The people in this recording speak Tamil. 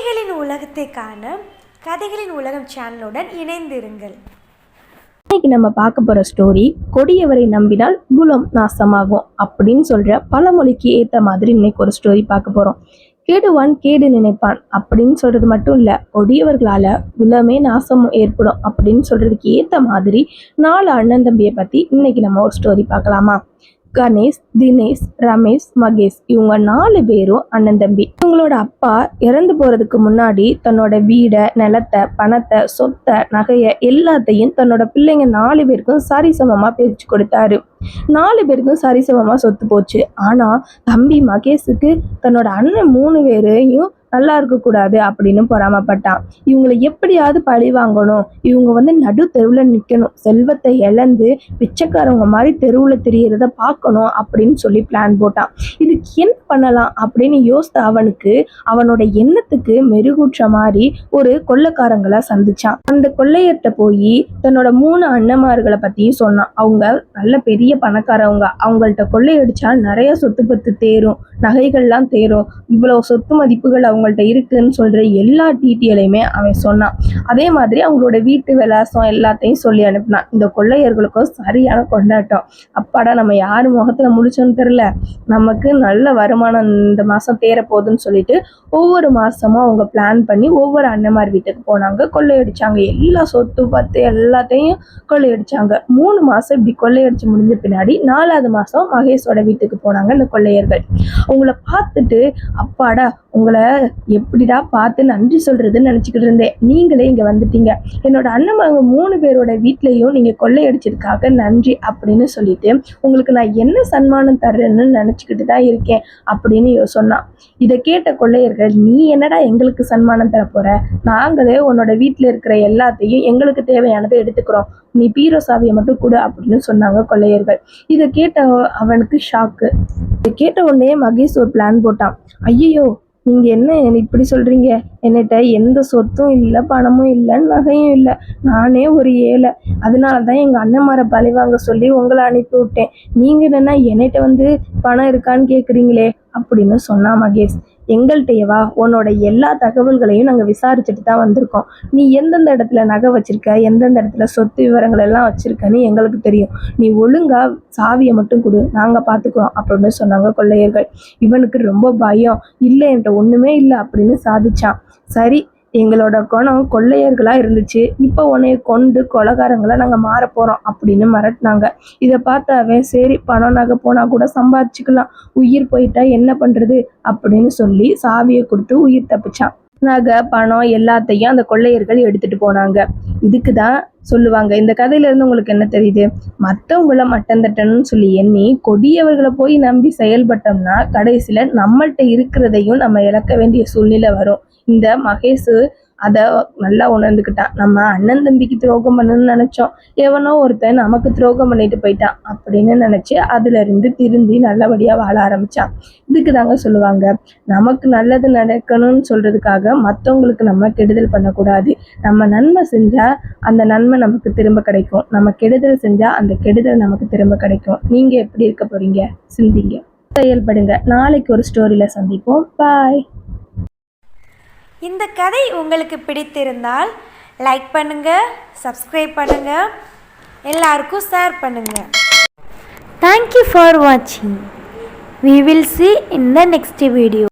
கதைகளின் உலகத்தை காண கதைகளின் உலகம் சேனலுடன் இணைந்திருங்கள். இன்னைக்கு நம்ம பார்க்க போற ஸ்டோரி கொடியவரை நம்பினால் குலம் நாசமாகும் அப்படின்னு சொல்ற பழமொழிக்கு ஏத்த மாதிரி இன்னைக்கு ஒரு ஸ்டோரி பார்க்க போறோம். கேடுவான் கேடு நினைப்பான் அப்படின்னு சொல்றது மட்டும் இல்ல கொடியவர்களால குலமே நாசம் ஏற்படும் அப்படின்னு சொல்றதுக்கு ஏத்த மாதிரி நாலு அண்ணன் தம்பியை பத்தி இன்னைக்கு நம்ம ஒரு ஸ்டோரி பார்க்கலாமா? கணேஷ் தினேஷ் ரமேஷ் மகேஷ் இவங்க நாலு பேரும் அண்ணன் தம்பி. இவங்களோட அப்பா இறந்து போறதுக்கு முன்னாடி தன்னோட வீடை நிலத்தை பணத்தை சொத்தை நகையை எல்லாத்தையும் தன்னோட பிள்ளைங்க நாலு பேருக்கும் சரிசமமா பிரிச்சு கொடுத்தாரு. நாலு பேருக்கும் சரிசமமா சொத்து போச்சு. ஆனா தம்பி மகேஷுக்கு தன்னோட அண்ணன் மூணு பேரையும் நல்லா இருக்கக்கூடாது அப்படின்னு பொறாமப்பட்டான். இவங்களை எப்படியாவது பழி வாங்கணும். இவங்க வந்து நடு தெருவில் நிற்கணும் செல்வத்தை இழந்து பிச்சைக்காரவங்க மாதிரி தெருவில் தெரியறத பார்க்கணும் அப்படின்னு சொல்லி பிளான் போட்டான். இதுக்கு என்ன பண்ணலாம் அப்படின்னு யோசித்த அவனுக்கு அவனோட எண்ணத்துக்கு மெருகூற்ற மாதிரி ஒரு கொள்ளைக்காரங்களை சந்திச்சான். அந்த கொள்ளையர்கிட்ட போய் தன்னோட மூணு அண்ணமார்களை பற்றியும் சொன்னான். அவங்க நல்ல பெரிய பணக்காரவங்க. அவங்கள்ட்ட கொள்ளையடிச்சா நிறைய சொத்து பத்து தேரும் நகைகள்லாம் தேரும். இவ்வளோ சொத்து மதிப்புகள் அவங்கள்ட்ட இருக்குன்னு சொல்கிற எல்லா டீட்டெயிலையுமே அவன் சொன்னான். அதே மாதிரி அவங்களோட வீட்டு விலாசம் எல்லாத்தையும் சொல்லி அனுப்பினான். இந்த கொள்ளையர்களுக்கும் சரியான கொண்டாட்டம். அப்பாடா நம்ம யார் முகத்தில் முடிச்சோன்னு தெரில நமக்கு நல்ல வருமானம் இந்த மாதம் தேரப்போகுதுன்னு சொல்லிட்டு ஒவ்வொரு மாதமும் அவங்க பிளான் பண்ணி ஒவ்வொரு அண்ணன்மார் வீட்டுக்கு போனாங்க. கொள்ளையடிச்சாங்க. எல்லா சொத்து பத்து எல்லாத்தையும் கொள்ளையடிச்சாங்க. மூணு மாதம் இப்படி கொள்ளையடிச்சு முடிஞ்ச பின்னாடி நாலாவது மாதம் மகேஷோட வீட்டுக்கு போனாங்க இந்த கொள்ளையர்கள். உங்களை பார்த்துட்டு அப்பாடா உங்களை எப்படிடா பார்த்து நன்றி சொல்றதுன்னு நினச்சிக்கிட்டு இருந்தேன். நீங்களே இங்கே வந்துட்டீங்க. என்னோட அண்ணன் மூணு பேரோட வீட்லேயும் நீங்கள் கொள்ளையடிச்சதுக்காக நன்றி அப்படின்னு சொல்லிட்டு உங்களுக்கு நான் என்ன சன்மானம் தர்றேன்னு நினச்சிக்கிட்டு தான் இருக்கேன் அப்படின்னு சொன்னான் இதை கேட்ட கொள்ளையர்கள் நீ என்னடா எங்களுக்கு சன்மானம் தர போற? நாங்களே உன்னோட வீட்டில் இருக்கிற எல்லாத்தையும் எங்களுக்கு தேவையானதை எடுத்துக்கிறோம். நீ பீரோ சாவியை மட்டும் கொடு அப்படின்னு சொன்னாங்க கொள்ளையர்கள். இதை கேட்ட அவனுக்கு ஷாக்கு இதை கேட்ட உடனே மகேஷ் ஒரு பிளான் போட்டான். ஐயோ நீங்கள் என்ன இப்படி சொல்கிறீங்க என்னட்ட எந்த சொத்தும் இல்லை பணமும் இல்லை நகையும் இல்லை. நானே ஒரு ஏழை. அதனால தான் எங்கள் அண்ணன்மாரை பழி வாங்க சொல்லி உங்களை அனுப்பி விட்டேன். நீங்கள் என்னன்னா என்னட்ட வந்து பணம் இருக்கான்னு கேட்குறீங்களே அப்படின்னு சொன்னா மகேஷ். எங்கள்கிட்டயவா உன்னோட எல்லா தகவல்களையும் நாங்கள் விசாரிச்சுட்டு தான் வந்திருக்கோம். நீ எந்தெந்த இடத்துல நகை வச்சிருக்க எந்தெந்த இடத்துல சொத்து விவரங்கள் எல்லாம் வச்சிருக்கன்னு எங்களுக்கு தெரியும். நீ ஒழுங்கா சாவியை மட்டும் கொடு நாங்கள் பார்த்துக்குறோம் அப்படின்னு சொன்னாங்க கொள்ளையர்கள். இவனுக்கு ரொம்ப பயம். இல்லை என்கிட்ட ஒன்றுமே இல்லை அப்படின்னு சாதிச்சான். சரி எங்களோட குணம் கொள்ளையர்களா இருந்துச்சு. இப்போ உன்னைய கொண்டு கொலகாரங்களா நாங்கள் மாற போறோம் அப்படின்னு மிரட்டினாங்க. இதை பார்த்தாவே சரி பணம் நகை போனா கூட சம்பாதிச்சுக்கலாம் உயிர் போயிட்டா என்ன பண்றது? அப்படின்னு சொல்லி சாவியை கொடுத்து உயிர் தப்பிச்சான். நகை பணம் எல்லாத்தையும் அந்த கொள்ளையர்கள் எடுத்துட்டு போனாங்க. இதுக்கு தான் சொல்லுவாங்க. இந்த கதையில இருந்து உங்களுக்கு என்ன தெரியுது? மற்றவங்கள மட்டம் தட்டணும்னு சொல்லி எண்ணி கொடியவர்களை போய் நம்பி செயல்பட்டோம்னா கடைசியில நம்மள்ட்ட இருக்கிறதையும் நம்ம இழக்க வேண்டிய சூழ்நிலை வரும். இந்த மகேஷ் அதை நல்லா உணர்ந்துக்கிட்டான் நம்ம அண்ணன் தம்பிக்கு துரோகம் பண்ணணும்னு நினச்சோம். எவனோ ஒருத்தன் நமக்கு துரோகம் பண்ணிட்டு போயிட்டான் அப்படின்னு நினச்சி அதுலேருந்து திருந்தி நல்லபடியாக வாழ ஆரம்பிச்சான் இதுக்கு தாங்க சொல்லுவாங்க. நமக்கு நல்லது நடக்கணும்னு சொல்கிறதுக்காக மற்றவங்களுக்கு நம்ம கெடுதல் பண்ணக்கூடாது. நம்ம நன்மை செஞ்சால் அந்த நன்மை நமக்கு திரும்ப கிடைக்கும். நம்ம கெடுதல் செஞ்சால் அந்த கெடுதல் நமக்கு திரும்ப கிடைக்கும். நீங்கள் எப்படி இருக்க போகிறீங்க சிந்திங்க. செயல்படுங்க. நாளைக்கு ஒரு ஸ்டோரியில் சந்திப்போம். பாய் இந்த கதை உங்களுக்கு பிடித்திருந்தால் லைக் பண்ணுங்கள் சப்ஸ்கிரைப் பண்ணுங்கள் எல்லாருக்கும் ஷேர் பண்ணுங்கள் தேங்க்யூ ஃபார் வாட்சிங் we will see in the next video